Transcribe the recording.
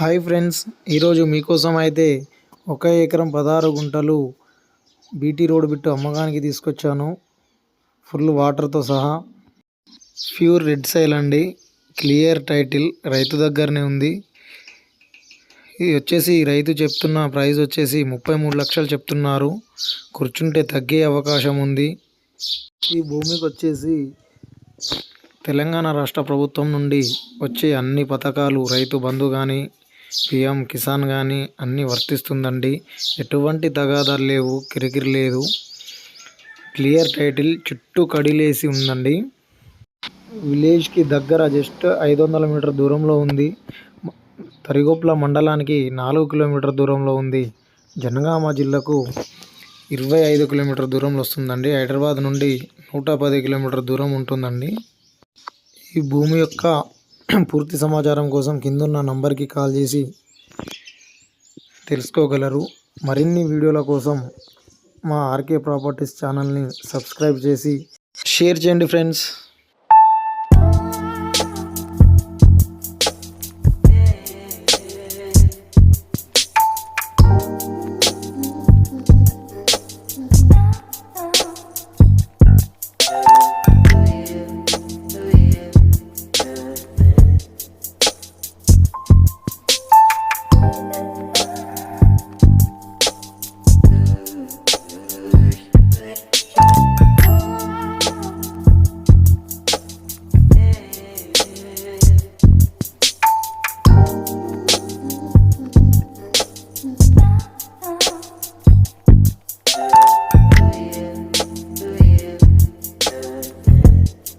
Hi friends ఈరోజు మీకోసం అయితే ఒక ఎకరం పదహారు గుంటలు బీటీ రోడ్ బిట్టు అమ్మకానికి తీసుకొచ్చాను. ఫుల్ వాటర్తో సహా. ప్యూర్ రెడ్ సైల్ అండి. క్లియర్ టైటిల్ రైతు దగ్గరనే ఉంది. ఇది వచ్చేసి రైతు చెప్తున్న ప్రైస్ వచ్చేసి ముప్పై మూడు లక్షలు చెప్తున్నారు. కూర్చుంటే తగ్గే అవకాశం ఉంది. ఈ భూమికి వచ్చేసి తెలంగాణ రాష్ట్ర ప్రభుత్వం నుండి వచ్చే అన్ని పథకాలు రైతు బంధు కానీ పిఎం కిసాన్ కానీ అన్నీ వర్తిస్తుందండి. ఎటువంటి తగాదాలు లేవు కిరికిరి లేదు. క్లియర్ టైటిల్ చుట్టూ కడిలేసి ఉందండి. విలేజ్కి దగ్గర జస్ట్ ఐదు వందల మీటర్ దూరంలో ఉంది. తరిగొప్ల మండలానికి నాలుగు కిలోమీటర్ దూరంలో ఉంది. జనగామ జిల్లాకు ఇరవై ఐదు కిలోమీటర్ దూరంలో వస్తుందండి. హైదరాబాద్ నుండి నూట పది కిలోమీటర్ దూరం ఉంటుందండి. ఈ భూమి యొక్క పూర్తి సమాచారం కోసం కిందున్న నంబర్కి కాల్ చేసి తెలుసుకోగలరు. మరిన్ని వీడియోల కోసం మా ఆర్కే ప్రాపర్టీస్ ఛానల్ని సబ్స్క్రైబ్ చేసి షేర్ చేయండి ఫ్రెండ్స్.